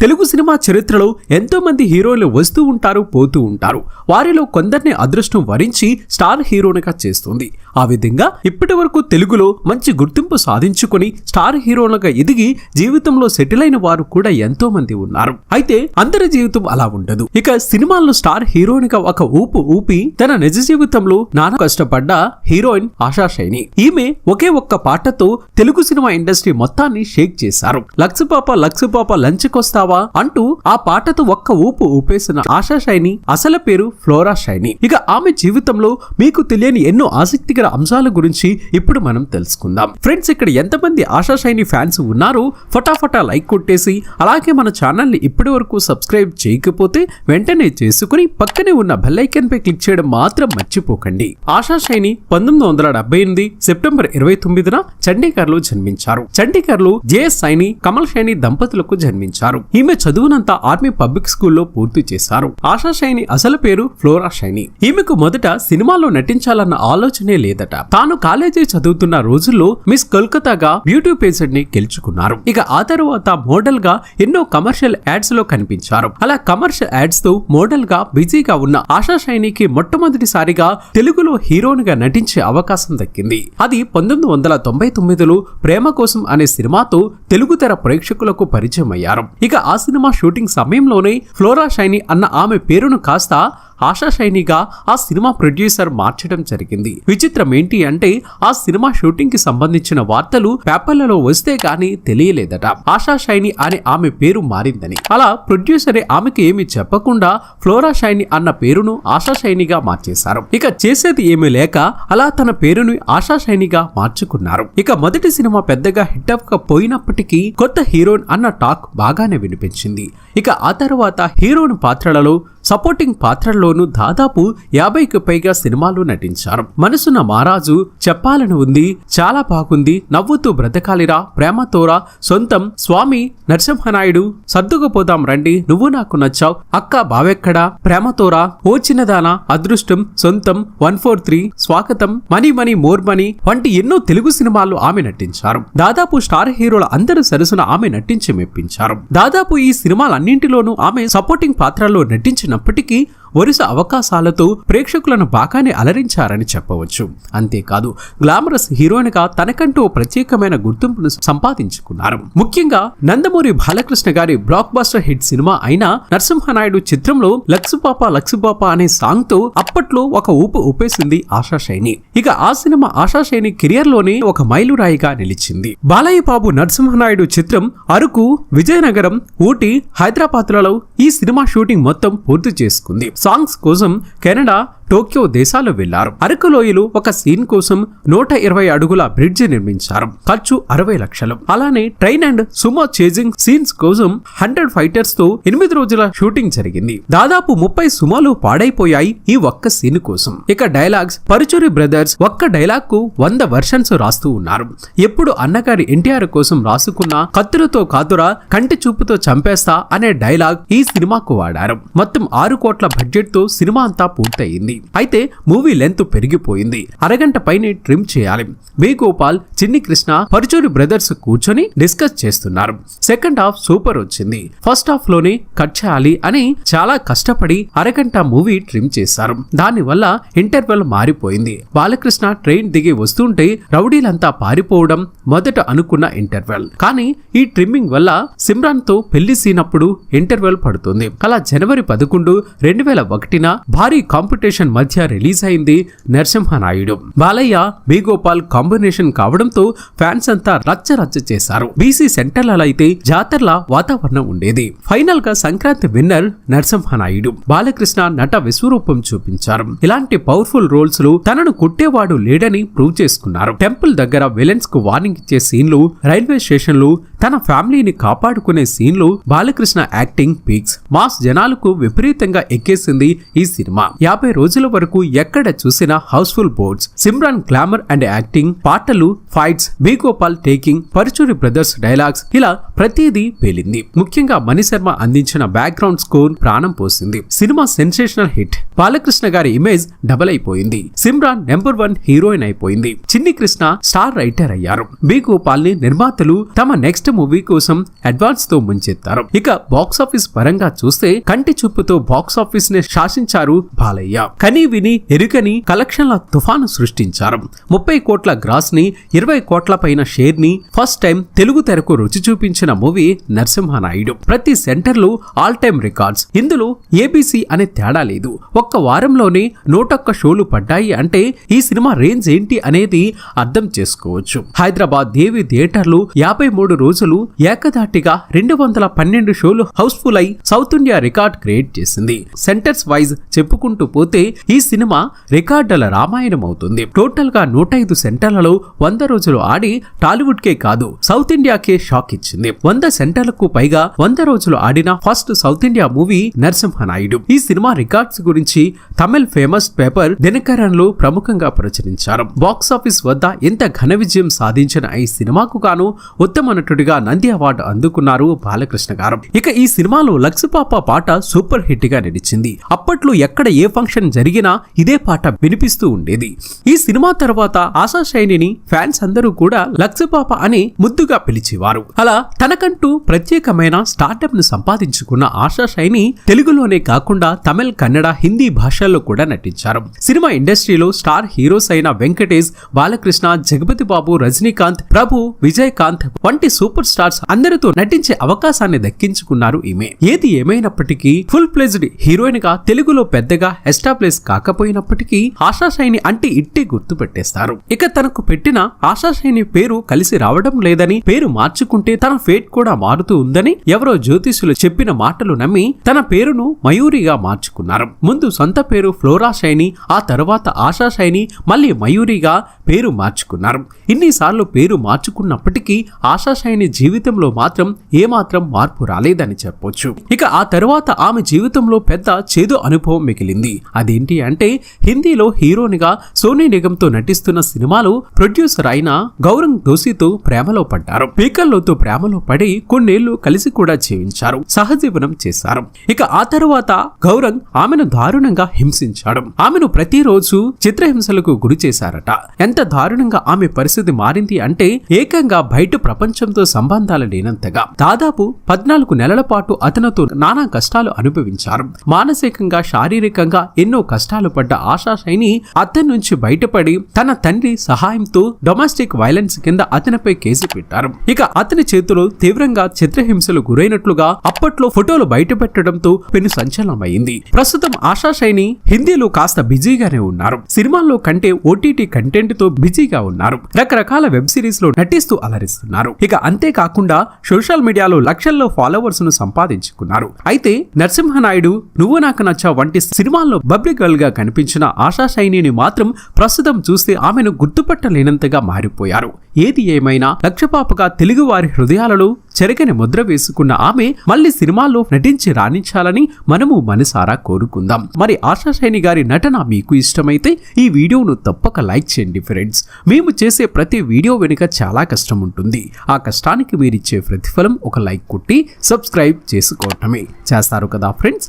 Telugu cinema చరిత్రలో ఎంతో మంది హీరోలు వస్తూ ఉంటారు పోతూ ఉంటారు. వారిలో కొందరిని అదృష్టం వరించి స్టార్ హీరోనిగా చేస్తుంది. ఆ విధంగా ఇప్పటి వరకు తెలుగులో మంచి గుర్తింపు సాధించుకుని స్టార్ హీరోలుగా ఎదిగి జీవితంలో సెటిల్ అయిన వారు కూడా ఎంతో మంది ఉన్నారు. అయితే అందరి జీవితం అలా ఉండదు. ఇక సినిమాల్లో స్టార్ హీరోనిగా ఒక ఊపు ఊపి తన నిజ జీవితంలో నాన కష్టపడ్డ హీరోయిన్ ఆశా శైని. ఈమె ఒకే ఒక్క పాటతో తెలుగు సినిమా ఇండస్ట్రీ మొత్తాన్ని షేక్ చేశారు. లక్స్ పాప లక్స్ పాప లంచ్కొస్తా లంచ్కొస్తావా అంటూ ఆ పాటతో ఒక్క ఊపు ఊపేసిన ఆశా శైని అసలు పేరు ఫ్లోరా శైని ఇక ఆమె జీవితంలో మీకు తెలియని ఎన్నో ఆసక్తికర అంశాల గురించి ఇప్పుడు మనం తెలుసుకుందాం. ఫ్రెండ్స్ ఇక్కడ ఎంతమంది ఆశా శైని ఫ్యాన్స్ ఉన్నారో ఫటాఫటా లైక్ కొట్టేసి అలాగే మన ఛానల్ని ఇప్పటి వరకు సబ్స్క్రైబ్ చేయకపోతే వెంటనే చేసుకుని పక్కనే ఉన్న బెల్లైకన్ పై క్లిక్ చేయడం మాత్రం మర్చిపోకండి. ఆశా శైని పంతొమ్మిది వందల డెబ్బై ఎనిమిది సెప్టెంబర్ ఇరవై తొమ్మిదిన చండీగఢ్లో జన్మించారు. చండీగఢ్లో జేఎస్ సైని కమల్ శైని దంపతులకు జన్మించారు. ఈమె చదువునంతా ఆర్మీ పబ్లిక్ స్కూల్లో పూర్తి చేశారు. ఆశా శైని అసలు పేరు ఫ్లోరా శైని ఈమెకు మొదట సినిమాలో నటించాలన్న ఆలోచనే లేదట. తాను కాలేజీ చదువుతున్న రోజుల్లో మిస్ కోల్కతాగా బ్యూటీ పేషెంట్ని గెలుచుకున్నారు. ఇక ఆ తరువాత మోడల్గా ఎన్నో కమర్షియల్ యాడ్స్లో కనిపించారు. అలా కమర్షియల్ యాడ్స్తో మోడల్గా బిజీగా ఉన్న ఆశా శైనికి మొట్టమొదటిసారిగా తెలుగులో హీరోనిగా నటించే అవకాశం దక్కింది. అది పంతొమ్మిది వందల తొంభై తొమ్మిదిలో ప్రేమ కోసం అనే సినిమాతో తెలుగు తెర ప్రేక్షకులకు పరిచయం అయ్యారు. ఇక ఆ సినిమా షూటింగ్ సమయంలోనే ఫ్లోరా షైని అన్న ఆమె పేరును కాస్త ఆశా షైనిగా ఆ సినిమా ప్రొడ్యూసర్ మార్చడం జరిగింది. విచిత్రం ఏంటి అంటే ఆ సినిమా షూటింగ్కి సంబంధించిన వార్తలు పేపర్లలో వస్తే గానీ తెలియలేదట. ఆశా షైని అనే ఆమె పేరు మారిందని. అలా ప్రొడ్యూసరే ఆమెకి ఏమి చెప్పకుండా ఫ్లోరా షైని అన్న పేరును ఆశా షైనిగా మార్చేశారు. ఇక చేసేది ఏమీ లేక అలా తన పేరును ఆశా షైనిగా మార్చుకున్నారు. ఇక మొదటి సినిమా పెద్దగా హిట్ పోయినప్పటికీ కొత్త హీరోయిన్ అన్న టాక్ బాగానే వినిపించింది ఇక ఆ తర్వాత హీరోని పాత్రలలో సపోర్టింగ్ పాత్రల్లోనూ దాదాపు యాభైకి పైగా సినిమాలు నటించారు. మనసున్న మహారాజు చెప్పాలని ఉంది చాలా బాగుంది నవ్వుతూ బ్రతకాలిరా ప్రేమతోరా సొంతం స్వామి నరసింహనాయుడు సర్దుకుపోదాం రండి నువ్వు నాకు నచ్చావు అక్క బావెక్కడా ప్రేమతోరా ఓ చిన్నదానా అదృష్టం సొంతం వన్ ఫోర్ త్రీ స్వాగతం మనీ మనీ మోర్ మనీ వంటి ఎన్నో తెలుగు సినిమాలు ఆమె నటించారు. దాదాపు స్టార్ హీరోల అందరి సరసన ఆమె నటించి మెప్పించారు. దాదాపు ఈ సినిమాలన్నింటిలోనూ ఆమె సపోర్టింగ్ పాత్రల్లో చేసినప్పటికీ వరుస అవకాశాలతో ప్రేక్షకులను బాగానే అలరించారని చెప్పవచ్చు. అంతేకాదు గ్లామరస్ హీరోయిన్గా తనకంటూ ప్రత్యేకమైన గుర్తింపును సంపాదించుకున్నారు. ముఖ్యంగా నందమూరి బాలకృష్ణ గారి బ్లాక్ బస్టర్ హిట్ సినిమా అయిన నరసింహనాయుడు చిత్రంలో లక్సుపాప లక్సుపాప అనే సాంగ్తో అప్పట్లో ఒక ఊపు ఊపేసింది ఆశా శైని ఇక ఆ సినిమా ఆశాశైని కెరియర్లోనే ఒక మైలురాయిగా నిలిచింది. బాలయ్య బాబు నరసింహనాయుడు చిత్రం అరకు విజయనగరం ఊటీ హైదరాబాద్లలో ఈ సినిమా షూటింగ్ మొత్తం పూర్తి చేసుకుంది. సాంగ్స్ కోసం కెనడా టోక్యో దేశాలు వెళ్ళారు. అరకు లోయలు ఒక సీన్ కోసం నూట ఇరవై అడుగుల బ్రిడ్జ్ నిర్మించారు. ఖర్చు అరవై లక్షలు. అలానే train and Sumo chasing scenes కోసం హండ్రెడ్ ఫైటర్స్తో ఎనిమిది రోజుల షూటింగ్ జరిగింది. దాదాపు ముప్పై సుమోలు పాడైపోయాయి ఈ ఒక్క సీన్ కోసం. ఇక డైలాగ్స్ పరుచూరి బ్రదర్స్ ఒక్క డైలాగ్కు వంద వర్షన్స్ రాస్తూ ఉన్నారు. ఎప్పుడు అన్నగారి ఎన్టీఆర్ కోసం రాసుకున్న కత్తులతో కాదురా కంటి చూపుతో చంపేస్తా అనే డైలాగ్ ఈ సినిమాకు వాడారు. మొత్తం ఆరు కోట్ల బడ్జెట్తో సినిమా అంతా పూర్తయింది. అయితే మూవీ లెంత్ పెరిగిపోయింది. అరగంట పైనే ట్రిమ్ చేయాలి. బి గోపాల్ చిన్ని కృష్ణ పరుచూరి బ్రదర్స్ కూర్చొని డిస్కస్ చేస్తున్నారు. సెకండ్ హాఫ్ సూపర్ వచ్చింది. ఫస్ట్ హాఫ్లోనే కట్ చేయాలి అని చాలా కష్టపడి అరగంట మూవీ ట్రిమ్ చేశారు. దానివల్ల ఇంటర్వెల్ మారిపోయింది. బాలకృష్ణ ట్రైన్ దిగి వస్తుంటే రౌడీలంతా పారిపోవడం మొదట అనుకున్న ఇంటర్వెల్. కానీ ఈ ట్రిమ్మింగ్ వల్ల సిమ్రాన్తో పెళ్ళి సీనప్పుడు ఇంటర్వెల్ పడుతుంది. అలా జనవరి పదకొండు రెండు వేల ఒకటిన భారీ కాంపిటీషన్ మధ్య రిలీజ్ అయింది నరసింహనాయుడు. బాలయ్య బి గోపాల్ కాంబినేషన్ కావడంతో ఫ్యాన్స్ అంతా రచ్చ రచ్చ చేశారు. బీసీ సెంటర్లలో అయితే జాతరల వాతావరణం ఉండేది. ఫైనల్గా సంక్రాంతి విన్నర్ నరసింహనాయుడు. బాలకృష్ణ నట విశ్వరూపం చూపించారు. ఇలాంటి పవర్ఫుల్ రోల్స్లో తనను కొట్టేవాడు లేడని ప్రూవ్ చేసుకున్నారు. టెంపుల్ దగ్గర విలన్స్కు వార్నింగ్ ఇచ్చే సీన్లు రైల్వే స్టేషన్లు తన ఫ్యామిలీని కాపాడుకునే సీన్లు బాలకృష్ణ యాక్టింగ్ పీక్స్. మాస్ జనాలకు విపరీతంగా ఎక్కేసింది ఈ సినిమా. యాభై రోజుల వరకు ఎక్కడ చూసినా Housefull boards Simran glamour and acting పాటలు fights B Gopal taking Paruchuri brothers dialogues ఇలా ప్రతిదీ పేలింది. ముఖ్యంగా మణిశర్మ అందించిన బ్యాక్గ్రౌండ్ స్కోర్ ప్రాణం పోసింది. Cinema sensational hit. బాలకృష్ణ గారి ఇమేజ్ డబల్ అయిపోయింది. సిమ్రాన్ నెంబర్ వన్ హీరోయిన్ అయిపోయింది. చిన్ని కృష్ణ స్టార్ రైటర్ అయ్యారు. బి గోపాల్ని నిర్మాతలు తమ నెక్స్ట్ మూవీ కోసం అడ్వాన్స్తో ముంచెత్తారు. ఇక బాక్స్ ఆఫీస్ పరంగా చూస్తే కంటి చూపుతో బాక్స్ ఆఫీస్ని శాసించారు బాలయ్య. కని విని ఎరుకని కలెక్షన్ల తుఫాను సృష్టించారు. ముప్పై కోట్ల గ్రాస్ని ఇరవై కోట్ల పైన షేర్ని ఫస్ట్ టైం తెలుగు తెరకు రుచి చూపించిన మూవీ నరసింహనాయుడు. ప్రతి సెంటర్లో ఆల్ టైమ్ రికార్డ్స్ ఇందులో ఏబిసి అనే తేడా లేదు. ఒక్క వారంలోనే నూటొక్క షోలు పడ్డాయి అంటే ఈ సినిమా రేంజ్ ఏంటి అనేది అర్థం చేసుకోవచ్చు. హైదరాబాద్ దేవి థియేటర్లు యాభై మూడు రోజులు ఏకధాటిగా రెండు వందల పన్నెండు షోలు హౌస్ఫుల్ అయి సౌత్ ఇండియా రికార్డ్ క్రియేట్ చేసింది. సెంటర్స్ వైజ్ చెప్పుకుంటూ పోతే ఈ సినిమా రికార్డుల రామాయణం అవుతుంది. టోటల్గా నూట ఐదు సెంటర్లలో వంద రోజులు ఆడి టాలీవుడ్ కే కాదు సౌత్ ఇండియాకే షాక్ ఇచ్చింది. వంద సెంటర్లకు పైగా వంద రోజులు ఆడిన first South India movie Narasimha Naidu. ఈ సినిమా రికార్డ్స్ గురించి తమిళ్ ఫేమస్ పేపర్ దినకరన్లో ప్రముఖంగా ప్రచురించారు. బాక్స్ ఆఫీస్ వద్ద ఎంత ఘన విజయం సాధించిన ఈ సినిమాకు గాను ఉత్తమ నటుడిగా నంది అవార్డు అందుకున్నారు బాలకృష్ణ గారు. ఇక ఈ సినిమాలో లక్ష్మపాప పాట సూపర్ హిట్గా నిలిచింది అప్పట్లో ఎక్కడ ఏ ఫంక్షన్ జరిగినా ఇదే పాట వినిపిస్తూ ఉండేది. ఈ సినిమా తర్వాత ఆశా శైనిని ఫ్యాన్స్ అందరూ కూడా లక్ష్మపాప అని ముద్దుగా పిలిచేవారు. అలా తనకంటూ ప్రత్యేకమైన స్టార్టప్ను సంపాదించుకున్న ఆశా శైని తెలుగులోనే కాకుండా తమిళ కన్నడ హిందీ భాషల్లో కూడా నటించారు. సినిమా ఇండస్ట్రీలో స్టార్ హీరోస్ అయిన వెంకటేష్ బాలకృష్ణ జగపతి బాబు రజనీకాంత్ ప్రభు విజయకాంత్ వంటి సూపర్ స్టార్స్ అందరితో నటించే అవకాశాన్ని దక్కించుకున్నారు ఈమె. ఏది ఏమైనప్పటికీ ఫుల్ ప్లేజ్డ్ హీరోయిన్గా తెలుగులో పెద్దగా ఎస్టాబ్లిష్ కాకపోయినప్పటికీ ఆశాశైని అంటే ఇట్టే గుర్తు పెట్టేస్తారు. ఇక తనకు పెట్టిన ఆశాశైని పేరు కలిసి రావడం లేదని పేరు మార్చుకుంటే తన ఫేట్ కూడా మారుతూ ఉందని ఎవరో జ్యోతిషులు చెప్పిన మాటలు నమ్మి తన పేరును మయూరిగా మార్చుకున్నారు. ముందు సొంత పేరు ఫ్లోరా శైని ఆ తర్వాత ఆశా శైని మళ్ళీ మయూరిగా పేరు మార్చుకున్నారు. ఇన్నిసార్లు పేరు మార్చుకున్నప్పటికీ ఆశా శైని జీవితంలో మాత్రం ఏమాత్రం మార్పు రాలేదని చెప్పొచ్చు. ఇక ఆ తర్వాత ఆమె జీవితంలో పెద్ద చేదు అనుభవం మిగిలింది. అదేంటి అంటే హిందీలో హీరోనిగా సోనీ నిగంతో నటిస్తున్న సినిమాలో ప్రొడ్యూసర్ అయిన గౌరంగ్ దోషితో ప్రేమలో పడ్డారు. పీకల్లోతో ప్రేమలో పడి కొన్నేళ్ళు కలిసి కూడా జీవించారు. సహజీవనం చేశారు. ఇక ఆ తరువాత గౌరంగ్ ఆమెను దారుణంగా హింసించాడు. ఆమెను ప్రతిరోజు చిత్రహింసలకు గురి చేశారట. ఎంత దారుణంగా ఆమె పరిస్థితి మారింది అంటే ఏకంగా బయట ప్రపంచంతో సంబంధాలు లేనంతగా దాదాపు పద్నాలుగు నెలల పాటు అతనితో నానా కష్టాలు అనుభవించారు. మానసికంగా శారీరకంగా ఎన్నో కష్టాలు పడ్డ ఆశా శైని అతని నుంచి బయటపడి తన తండ్రి సహాయంతో డొమెస్టిక్ వైలెన్స్ కింద అతనిపై కేసు పెట్టారు. ఇక అతని చేతిలో తీవ్రంగా చిత్రహింసలు గురైనట్లుగా అప్పట్లో ఫోటోలు బయటపెట్టడంతో పెను సంచలనమైంది. ప్రస్తుతం ఆశా శైని హిందీలో కాస్త బిజీగానే ఉన్నారు. సినిమాల్లో కంటే ఓటీటీ కంటెంట్తో బిజీగా ఉన్నారు. రకరకాల వెబ్ సిరీస్లో నటిస్తూ అలరిస్తున్నారు. ఇక అంతేకాకుండా సోషల్ మీడియాలో లక్షల్లో ఫాలోవర్స్ను సంపాదించుకున్నారు. అయితే నరసింహనాయుడు నువ్వు నాకు నచ్చావు వంటి సినిమాల్లో బబ్లీ గర్ల్గా కనిపించిన ఆశా శైనిని మాత్రం ప్రస్తుతం చూస్తే ఆమెను గుర్తుపట్టలేనంతగా మారిపోయారు. ఏది ఏమైనా లక్షపాపగా తెలుగు వారి హృదయాలలో చెరగని ముద్ర వేసుకున్న ఆమె మళ్ళీ సినిమాల్లో నటించి రాణించాలని మనము మనసారా కోరుకుందాం. మరి ఆశా శైని గారి నటన మీకు ఇష్టమైతే ఈ వీడియోను తప్పక లైక్ చేయండి ఫ్రెండ్స్. మేము చేసే ప్రతి వీడియో వెనుక చాలా కష్టం ఉంటుంది. ఆ కష్టానికి మీరిచ్చే ప్రతిఫలం ఒక లైక్ కొట్టి సబ్స్క్రైబ్ చేసుకోవటమే. చేస్తారు కదా ఫ్రెండ్స్?